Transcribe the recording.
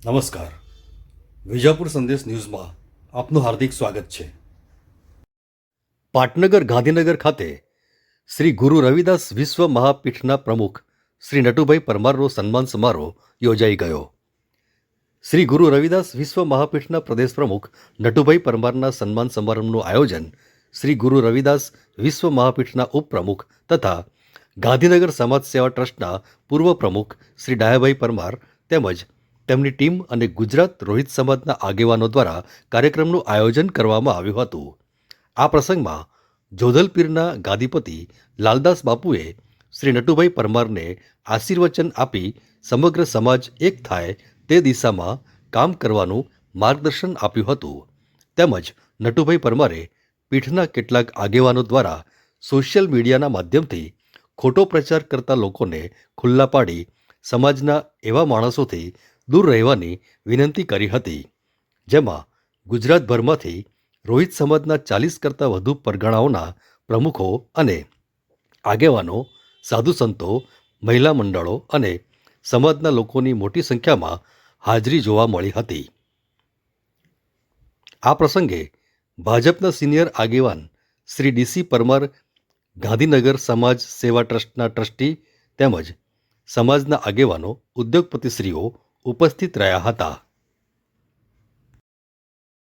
નમસ્કાર. વિજાપુર સંદેશ ન્યૂઝમાં આપનું હાર્દિક સ્વાગત છે. પાટનગર ગાંધીનગર ખાતે શ્રી ગુરુ રવિદાસ વિશ્વ મહાપીઠના પ્રમુખ શ્રી નટુભાઈ પરમારનો સન્માન સમારોહ યોજાઈ ગયો. શ્રી ગુરુ રવિદાસ વિશ્વ મહાપીઠના પ્રદેશ પ્રમુખ નટુભાઈ પરમારના સન્માન સમારંભનું આયોજન શ્રી ગુરુ રવિદાસ વિશ્વ મહાપીઠના ઉપપ્રમુખ તથા ગાંધીનગર સમાજ સેવા ટ્રસ્ટના પૂર્વ પ્રમુખ શ્રી ડાયાભાઈ પરમાર તેમજ તેમની ટીમ અને ગુજરાત રોહિત સમાજના આગેવાનો દ્વારા કાર્યક્રમનું આયોજન કરવામાં આવ્યું હતું. આ પ્રસંગમાં જોધલપીરના ગાદીપતિ લાલદાસ બાપુએ શ્રી નટુભાઈ પરમારને આશીર્વચન આપી સમગ્ર સમાજ એક થાય તે દિશામાં કામ કરવાનું માર્ગદર્શન આપ્યું હતું. તેમજ નટુભાઈ પરમારે પીઠના કેટલાક આગેવાનો દ્વારા સોશિયલ મીડિયાના માધ્યમથી ખોટો પ્રચાર કરતા લોકોને ખુલ્લા પાડી સમાજના એવા માણસોથી દૂર રહેવાની વિનંતી કરી હતી, જેમાં ગુજરાતભરમાંથી રોહિત સમાજના ચાલીસ કરતાં વધુ પરગણાઓના પ્રમુખો અને આગેવાનો, સાધુ સંતો, મહિલા મંડળો અને સમાજના લોકોની મોટી સંખ્યામાં હાજરી જોવા મળી હતી. આ પ્રસંગે ભાજપના સિનિયર આગેવાન શ્રી ડીસી પરમાર, ગાંધીનગર સમાજ સેવા ટ્રસ્ટના ટ્રસ્ટી તેમજ સમાજના આગેવાનો, ઉદ્યોગપતિશ્રીઓ ઉપસ્થિત રહ્યા હતા.